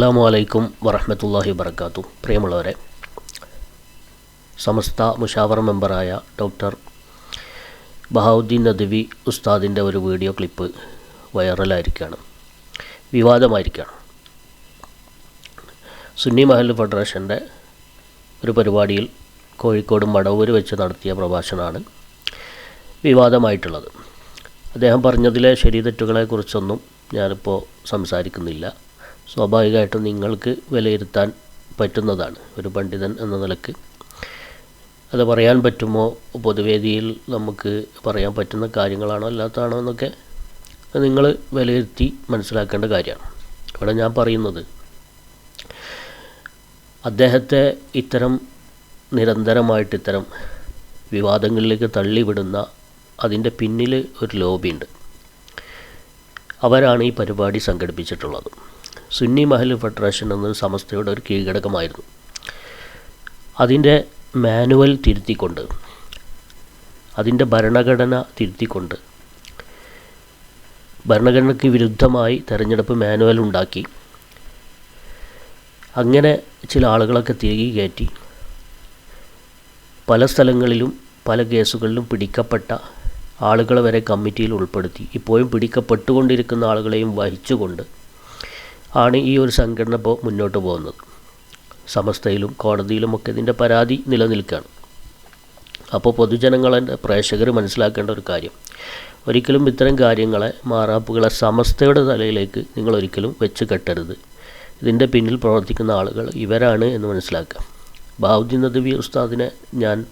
അസ്സാം വലൈക്കും വറഹമത്തല്ലാഹി വർക്കാത്തു പ്രിയമുള്ളവരെ സമസ്ത മുഷാവർ മെമ്പറായ ഡോക്ടർ ബഹാവുദ്ദീൻ നദ്വി ഉസ്താദിന്റെ ഒരു വീഡിയോ ക്ലിപ്പ് വൈറലായിരിക്കുകയാണ് വിവാദമായിരിക്കുകയാണ്. സുന്നി മഹൽ ഫെഡറേഷന്റെ ഒരു പരിപാടിയിൽ കോഴിക്കോട് മടവൂർ വെച്ച് നടത്തിയ പ്രഭാഷണമാണ് വിവാദമായിട്ടുള്ളത്. അദ്ദേഹം പറഞ്ഞതിലെ ശരി തെറ്റുകളെക്കുറിച്ചൊന്നും ഞാനിപ്പോൾ സംസാരിക്കുന്നില്ല. സ്വാഭാവികമായിട്ടും നിങ്ങൾക്ക് വിലയിരുത്താൻ പറ്റുന്നതാണ് ഒരു പണ്ഡിതൻ എന്ന നിലയ്ക്ക്. അത് പറയാൻ പറ്റുമോ? പൊതുവേദിയിൽ നമുക്ക് പറയാൻ പറ്റുന്ന കാര്യങ്ങളാണോ അല്ലാത്തതാണോ എന്നൊക്കെ നിങ്ങൾ വിലയിരുത്തി മനസ്സിലാക്കേണ്ട കാര്യമാണ്. ഇവിടെ ഞാൻ പറയുന്നത് അദ്ദേഹത്തെ ഇത്തരം നിരന്തരമായിട്ട് ഇത്തരം വിവാദങ്ങളിലേക്ക് തള്ളിവിടുന്ന അതിന്റെ പിന്നിൽ ഒരു ലോബിയുണ്ട്. അവരാണ് ഈ പരിപാടി സംഘടിപ്പിച്ചിട്ടുള്ളത്. സുന്നി മഹൽ ഫെഡറേഷൻ എന്നൊരു സമസ്തയുടെ ഒരു കീഴ്ഘടകമായിരുന്നു. അതിന്റെ മാനുവൽ തിരുത്തിക്കൊണ്ട് അതിന്റെ ഭരണഘടന തിരുത്തിക്കൊണ്ട് ഭരണഘടനയ്ക്ക് വിരുദ്ധമായി തെരഞ്ഞെടുപ്പ് മാനുവൽ ഉണ്ടാക്കി. അങ്ങനെ ചില ആളുകളൊക്കെ തിരികെ കയറ്റി. പല സ്ഥലങ്ങളിലും പല കേസുകളിലും പിടിക്കപ്പെട്ട ആളുകളെ വരെ കമ്മിറ്റിയിൽ ഉൾപ്പെടുത്തി. ഇപ്പോഴും പിടിക്കപ്പെട്ടുകൊണ്ടിരിക്കുന്ന ആളുകളെയും വഹിച്ചുകൊണ്ട് ആണ് ഈ ഒരു സംഘടന ഇപ്പോൾ മുന്നോട്ട് പോകുന്നത്. സമസ്തയിലും കോടതിയിലുമൊക്കെ ഇതിന്റെ പരാതി നിലനിൽക്കുകയാണ്. അപ്പോൾ പൊതുജനങ്ങളെ പ്രേക്ഷകർ മനസ്സിലാക്കേണ്ട ഒരു കാര്യം. ഒരിക്കലും ഇത്തരം കാര്യങ്ങളെ മാറാപ്പുകളെ സമസ്തയുടെ തലയിലേക്ക് നിങ്ങൾ ഒരിക്കലും വെച്ച് കെട്ടരുത്. ഇതിന്റെ പിന്നിൽ പ്രവർത്തിക്കുന്ന ആളുകൾ ഇവരാണ് എന്ന് മനസ്സിലാക്കുക. ബാബുദ്ദീൻ നദവി ഉസ്താദിനെ ഞാൻ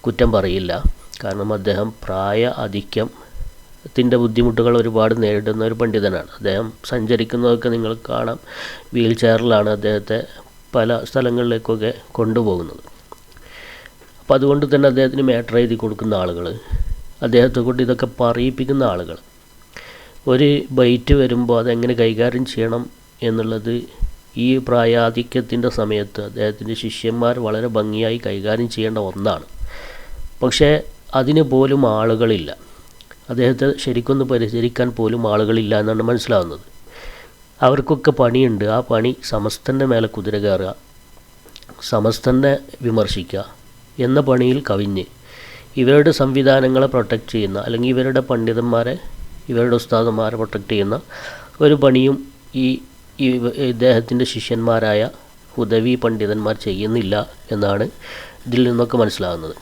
കുറ്റം പറയില്ല. കാരണം അദ്ദേഹം പ്രായ അധിക്യം ത്തിന്റെ ബുദ്ധിമുട്ടുകൾ ഒരുപാട് നേരിടുന്ന ഒരു പണ്ഡിതനാണ്. അദ്ദേഹം സഞ്ചരിക്കുന്നതൊക്കെ നിങ്ങൾ കാണാം. വീൽ ചെയറിലാണ് അദ്ദേഹത്തെ പല സ്ഥലങ്ങളിലേക്കൊക്കെ കൊണ്ടുപോകുന്നത്. അപ്പം അതുകൊണ്ട് തന്നെ അദ്ദേഹത്തിന് മാറ്റർ എഴുതി കൊടുക്കുന്ന ആളുകൾ അദ്ദേഹത്തെ കൊണ്ട് ഇതൊക്കെ പറയിപ്പിക്കുന്ന ആളുകൾ ഒരു ബൈറ്റ് വരുമ്പോൾ അതെങ്ങനെ കൈകാര്യം ചെയ്യണം എന്നുള്ളത് ഈ പ്രായാധിക്യത്തിന്റെ സമയത്ത് അദ്ദേഹത്തിന്റെ ശിഷ്യന്മാർ വളരെ ഭംഗിയായി കൈകാര്യം ചെയ്യേണ്ട ഒന്നാണ്. പക്ഷേ അതിന് പോലും ആളുകളില്ല. അദ്ദേഹത്തെ ശരിക്കൊന്ന് പരിചരിക്കാൻ പോലും ആളുകളില്ല എന്നാണ് മനസ്സിലാവുന്നത്. അവർക്കൊക്കെ പണിയുണ്ട്. ആ പണി സമസ്തന്റെ മേലെ കുതിര കയറുക സമസ്തനെ വിമർശിക്കുക എന്ന പണിയിൽ കവിഞ്ഞ് ഇവരുടെ സംവിധാനങ്ങളെ പ്രൊട്ടക്റ്റ് ചെയ്യുന്ന അല്ലെങ്കിൽ ഇവരുടെ പണ്ഡിതന്മാരെ ഇവരുടെ ഉസ്താദന്മാരെ പ്രൊട്ടക്റ്റ് ചെയ്യുന്ന ഒരു പണിയും ഈ ഇദ്ദേഹത്തിന്റെ ശിഷ്യന്മാരായ ഉദവി പണ്ഡിതന്മാർ ചെയ്യുന്നില്ല എന്നാണ് ഇതിൽ നിന്നൊക്കെ മനസ്സിലാകുന്നത്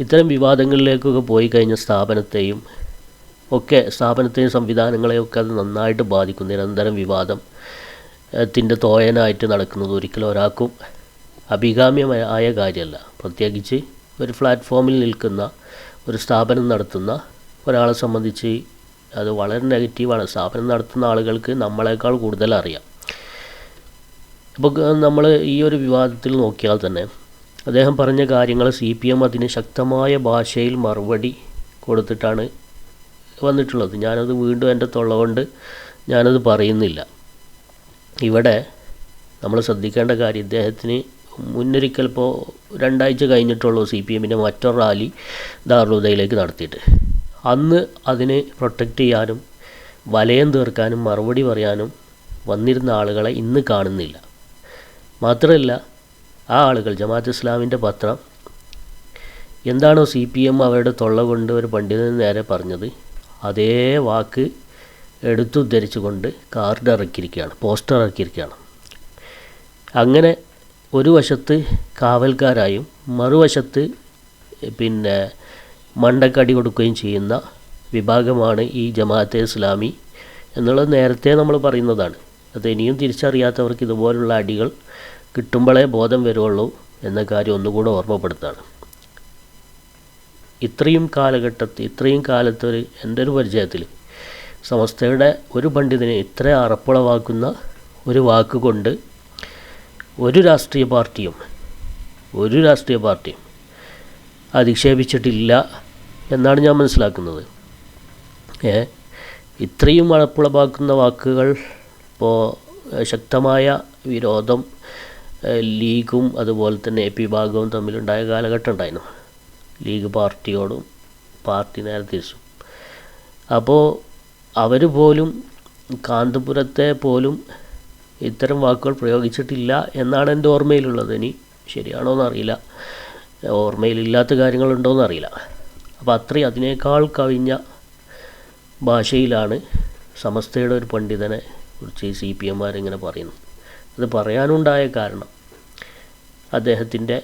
ഇത്തരം വിവാദങ്ങളിലേക്കൊക്കെ പോയി കഴിഞ്ഞ സ്ഥാപനത്തെയും ഒക്കെ സ്ഥാപനത്തെയും സംവിധാനങ്ങളെയൊക്കെ അത് നന്നായിട്ട് ബാധിക്കും നിരന്തരം വിവാദം ത്തിന്റെ തോയനായിട്ട് നടക്കുന്നത് ഒരിക്കലും ഒരാൾക്കും അഭികാമ്യമായ കാര്യമല്ല. പ്രത്യേകിച്ച് ഒരു പ്ലാറ്റ്ഫോമിൽ നിൽക്കുന്ന ഒരു സ്ഥാപനം നടത്തുന്ന ഒരാളെ സംബന്ധിച്ച് അത് വളരെ നെഗറ്റീവാണ് സ്ഥാപനം നടത്തുന്ന ആളുകൾക്ക് നമ്മളെക്കാൾ കൂടുതൽ അറിയാം. അപ്പോൾ നമ്മൾ ഈ ഒരു വിവാദത്തിൽ നോക്കിയാൽ തന്നെ അദ്ദേഹം പറഞ്ഞ കാര്യങ്ങൾ സി പി എം അതിന് ശക്തമായ ഭാഷയിൽ മറുപടി കൊടുത്തിട്ടാണ് വന്നിട്ടുള്ളത്. ഞാനത് വീണ്ടും എന്റെ തൊള്ള കൊണ്ട് ഞാനത് പറയുന്നില്ല. ഇവിടെ നമ്മൾ ശ്രദ്ധിക്കേണ്ട കാര്യം ഇദ്ദേഹത്തിന് മുന്നൊരിക്കൽ ഇപ്പോൾ രണ്ടാഴ്ച കഴിഞ്ഞിട്ടുള്ളൂ സി പി എമ്മിന്റെ മറ്റൊരു റാലി ദാറുദയിലേക്ക് നടത്തിയിട്ട്. അന്ന് അതിനെ പ്രൊട്ടക്റ്റ് ചെയ്യാനും വലയം തീർക്കാനും മറുപടി പറയാനും വന്നിരുന്ന ആളുകളെ ഇന്ന് കാണുന്നില്ല. മാത്രമല്ല ആ ആളുകൾ ജമാഅത്ത് ഇസ്ലാമിന്റെ പത്രം എന്താണോ സി പി എം അവരുടെ തൊള്ള കൊണ്ട് ഒരു പണ്ഡിതന് നേരെ പറഞ്ഞത് അതേ വാക്ക് എടുത്തുദ്ധരിച്ചുകൊണ്ട് കാർഡ് ഇറക്കിയിരിക്കുകയാണ് പോസ്റ്റർ ഇറക്കിയിരിക്കുകയാണ്. അങ്ങനെ ഒരു വശത്ത് കാവൽക്കാരായും മറുവശത്ത് പിന്നെ മണ്ടക്കടി കൊടുക്കുകയും ചെയ്യുന്ന വിഭാഗമാണ് ഈ ജമാഅത്തെ ഇസ്ലാമി എന്നുള്ളത് നേരത്തെ നമ്മൾ പറയുന്നതാണ്. അത് ഇനിയും തിരിച്ചറിയാത്തവർക്ക് ഇതുപോലുള്ള അടികൾ കിട്ടുമ്പോഴേ ബോധം വരുള്ളൂ എന്ന കാര്യം ഒന്നുകൂടെ ഓർമ്മപ്പെടുത്താണ്. ഇത്രയും കാലഘട്ടത്തിൽ ഇത്രയും കാലത്ത് ഒരു എന്റെ ഒരു പരിചയത്തിൽ? സമസ്തയുടെ ഒരു പണ്ഡിതനെ ഇത്ര അറപ്പുളവാക്കുന്ന ഒരു വാക്കുകൊണ്ട് ഒരു രാഷ്ട്രീയ പാർട്ടിയും ഒരു രാഷ്ട്രീയ പാർട്ടിയും അധിക്ഷേപിച്ചിട്ടില്ല എന്നാണ് ഞാൻ മനസ്സിലാക്കുന്നത്. ഏ ഇത്രയും അറപ്പുളവാക്കുന്ന വാക്കുകൾ ഇപ്പോൾ ശക്തമായ വിരോധം ലീഗും അതുപോലെ തന്നെ എ പി ഭാഗവും തമ്മിലുണ്ടായ കാലഘട്ടം ഉണ്ടായിരുന്നു. ലീഗ് പാർട്ടിയോടും പാർട്ടി നേരെ തിരിച്ചും അപ്പോൾ അവർ പോലും കാന്തപുരത്തെ പോലും ഇത്തരം വാക്കുകൾ പ്രയോഗിച്ചിട്ടില്ല എന്നാണ് എന്റെ ഓർമ്മയിലുള്ളത്. ഇനി ശരിയാണോ എന്നറിയില്ല. ഓർമ്മയിലില്ലാത്ത കാര്യങ്ങളുണ്ടോ എന്നറിയില്ല അപ്പോൾ അത്രയും അതിനേക്കാൾ കവിഞ്ഞ ഭാഷയിലാണ് സമസ്തയുടെ ഒരു പണ്ഡിതനെ കുറിച്ച് സി പി എമ്മാരിങ്ങനെ പറയുന്നു അത് പറയാനുണ്ടായ കാരണം അദ്ദേഹത്തിന്റെ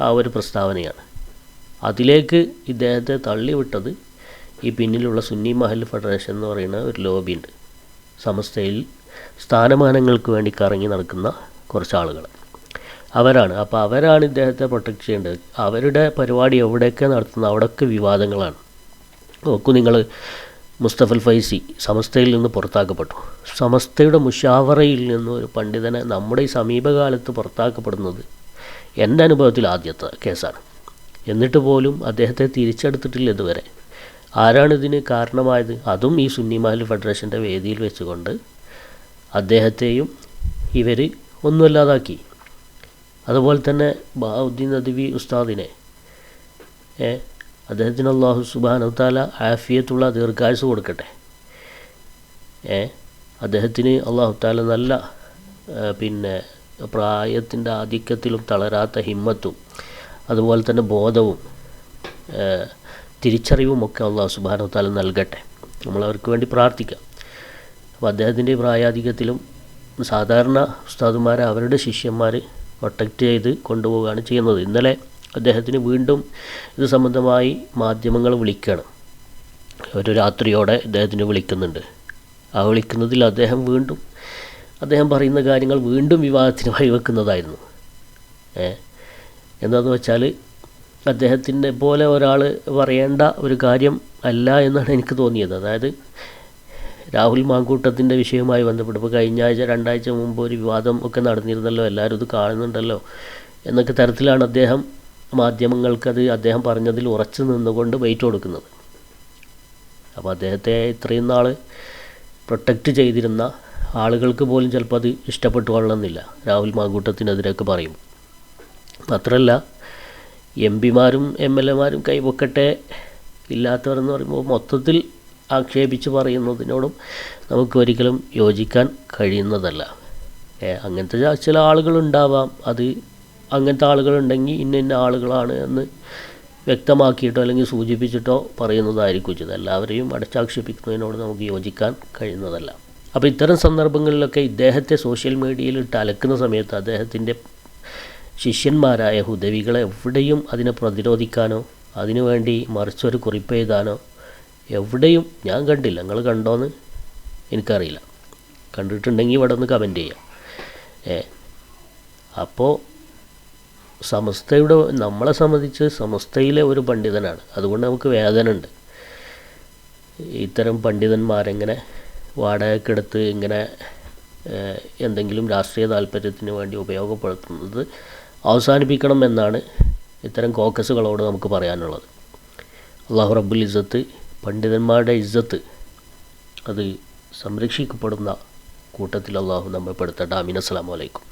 ആ ഒരു പ്രസ്താവനയാണ്. അതിലേക്ക് ഇദ്ദേഹത്തെ തള്ളിവിട്ടത് ഈ പിന്നിലുള്ള സുന്നി മഹൽ ഫെഡറേഷൻ എന്ന് പറയുന്ന ഒരു ലോബിയുണ്ട്. സമസ്തയിൽ സ്ഥാനമാനങ്ങൾക്ക് വേണ്ടി കറങ്ങി നടക്കുന്ന കുറച്ച് ആളുകൾ അവരാണ്. അപ്പോൾ അവരാണ് ഇദ്ദേഹത്തെ പ്രൊട്ടക്റ്റ് ചെയ്യേണ്ടത്. അവരുടെ പരിപാടി എവിടെയൊക്കെ നടത്തുന്ന അവിടെയൊക്കെ വിവാദങ്ങളാണ്. നോക്കൂ നിങ്ങൾ മുസ്തഫൽ ഫൈസി സമസ്തയിൽ നിന്ന് പുറത്താക്കപ്പെട്ടു. സമസ്തയുടെ മുഷാവറയിൽ നിന്ന് ഒരു പണ്ഡിതനെ നമ്മുടെ ഈ സമീപകാലത്ത് പുറത്താക്കപ്പെടുന്നത് എന്റെ അനുഭവത്തിൽ ആദ്യത്തെ കേസാണ്. എന്നിട്ട് പോലും അദ്ദേഹത്തെ തിരിച്ചെടുത്തിട്ടില്ല ഇതുവരെ. ആരാണിതിന് കാരണമായത്? അതും ഈ സുന്നി മഹൽ ഫെഡറേഷന്റെ വേദിയിൽ വെച്ചുകൊണ്ട് അദ്ദേഹത്തെയും ഇവർ ഒന്നുമല്ലാതാക്കി. അതുപോലെ തന്നെ ബാഹുദ്ദീൻ നദ്വി ഉസ്താദിനെ അദ്ദേഹത്തിന് അള്ളാഹു സുബാനുത്താല ആഫിയത്തുള്ള ദീർഘായുസ് കൊടുക്കട്ടെ. ഏ അദ്ദേഹത്തിന് അള്ളാഹു താല നല്ല പിന്നെ പ്രായത്തിന്റെ ആധിക്യത്തിലും തളരാത്ത ഹിമ്മത്തും അതുപോലെ തന്നെ ബോധവും തിരിച്ചറിവും ഒക്കെ അള്ളാഹു സുബാനു താല നൽകട്ടെ. നമ്മൾ അവർക്ക് വേണ്ടി പ്രാർത്ഥിക്കാം. അപ്പോൾ അദ്ദേഹത്തിന്റെ പ്രായാധിക്യത്തിലും സാധാരണ ഉസ്താദുമാരെ അവരുടെ ശിഷ്യന്മാർ പ്രൊട്ടക്റ്റ് ചെയ്ത് കൊണ്ടുപോവുകയാണ് ചെയ്യുന്നത്. ഇന്നലെ അദ്ദേഹത്തിന് വീണ്ടും ഇത് സംബന്ധമായി മാധ്യമങ്ങൾ വിളിക്കുകയാണ് ഒരു രാത്രിയോടെ അദ്ദേഹത്തിന് വിളിക്കുന്നുണ്ട്. ആ വിളിക്കുന്നതിൽ അദ്ദേഹം വീണ്ടും അദ്ദേഹം പറയുന്ന കാര്യങ്ങൾ വീണ്ടും വിവാദത്തിന് വഴിവെക്കുന്നതായിരുന്നു ഏ എന്താണെന്ന് വെച്ചാൽ അദ്ദേഹത്തിന്റെ പോലെ ഒരാൾ പറയേണ്ട ഒരു കാര്യം അല്ല എന്നാണ് എനിക്ക് തോന്നിയത്. അതായത് രാഹുൽ മാങ്കൂട്ടത്തിന്റെ വിഷയവുമായി ബന്ധപ്പെട്ട് ഇപ്പോൾ കഴിഞ്ഞ ആഴ്ച രണ്ടാഴ്ച മുമ്പ് ഒരു വിവാദം ഒക്കെ നടന്നിരുന്നല്ലോ എല്ലാവരും ഇത് കാണുന്നുണ്ടല്ലോ എന്നൊക്കെ തരത്തിലാണ് അദ്ദേഹം മാധ്യമങ്ങൾക്കത് അദ്ദേഹം പറഞ്ഞതിൽ ഉറച്ചു നിന്നുകൊണ്ട് വെയിറ്റ് കൊടുക്കുന്നത്. അപ്പോൾ അദ്ദേഹത്തെ ഇത്രയും നാൾ പ്രൊട്ടക്റ്റ് ചെയ്തിരുന്ന ആളുകൾക്ക് പോലും ചിലപ്പോൾ അത് ഇഷ്ടപ്പെട്ടു കൊള്ളണമെന്നില്ല രാഹുൽ മാങ്കൂട്ടത്തിനെതിരെയൊക്കെ പറയും മാത്രമല്ല എം പിമാരും എം എൽ എമാരും കൈവക്കട്ടെ ഇല്ലാത്തവരെന്ന് പറയുമ്പോൾ മൊത്തത്തിൽ ആക്ഷേപിച്ച് പറയുന്നതിനോടും നമുക്ക് ഒരിക്കലും യോജിക്കാൻ കഴിയുന്നതല്ല. അങ്ങനത്തെ ചില ആളുകളുണ്ടാവാം. അത് അങ്ങനത്തെ ആളുകളുണ്ടെങ്കിൽ ഇന്ന ഇന്ന ആളുകളാണ് എന്ന് വ്യക്തമാക്കിയിട്ടോ അല്ലെങ്കിൽ സൂചിപ്പിച്ചിട്ടോ പറയുന്നതായിരിക്കും ഉചിതം. എല്ലാവരെയും അടച്ചാക്ഷേപിക്കുന്നതിനോട് നമുക്ക് യോജിക്കാൻ കഴിയുന്നതല്ല. അപ്പോൾ ഇത്തരം സന്ദർഭങ്ങളിലൊക്കെ ഇദ്ദേഹത്തെ സോഷ്യൽ മീഡിയയിൽ ഇട്ട് അലക്കുന്ന സമയത്ത് അദ്ദേഹത്തിന്റെ ശിഷ്യന്മാരായ ഹുദവികളെ എവിടെയും അതിനെ പ്രതിരോധിക്കാനോ അതിനുവേണ്ടി മറിച്ചൊരു കുറിപ്പ് എഴുതാനോ എവിടെയും ഞാൻ കണ്ടില്ല. നിങ്ങൾ കണ്ടോന്ന് എനിക്കറിയില്ല. കണ്ടിട്ടുണ്ടെങ്കിൽ ഇവിടെ ഒന്ന് കമന്റ് ചെയ്യാം. ഏ അപ്പോൾ സമസ്തയുടെ നമ്മളെ സംബന്ധിച്ച് സമസ്തയിലെ ഒരു പണ്ഡിതനാണ്. അതുകൊണ്ട് നമുക്ക് വേദന ഉണ്ട്. ഇത്തരം പണ്ഡിതന്മാരെങ്ങനെ വാടകയ്ക്കെടുത്ത് ഇങ്ങനെ എന്തെങ്കിലും രാഷ്ട്രീയ താല്പര്യത്തിന് വേണ്ടി ഉപയോഗപ്പെടുത്തുന്നത് അവസാനിപ്പിക്കണം എന്നാണ് ഇത്തരം കോക്കസുകളോട് നമുക്ക് പറയാനുള്ളത്. അള്ളാഹു റബ്ബുൽ ഇസ്സത്ത് പണ്ഡിതന്മാരുടെ ഇസ്സത്ത് അത് സംരക്ഷിക്കപ്പെടുന്ന കൂട്ടത്തിൽ അള്ളാഹു നമ്മൾ പെടുത്തട്ടെ. അമീൻ അസ്സാം വലൈക്കും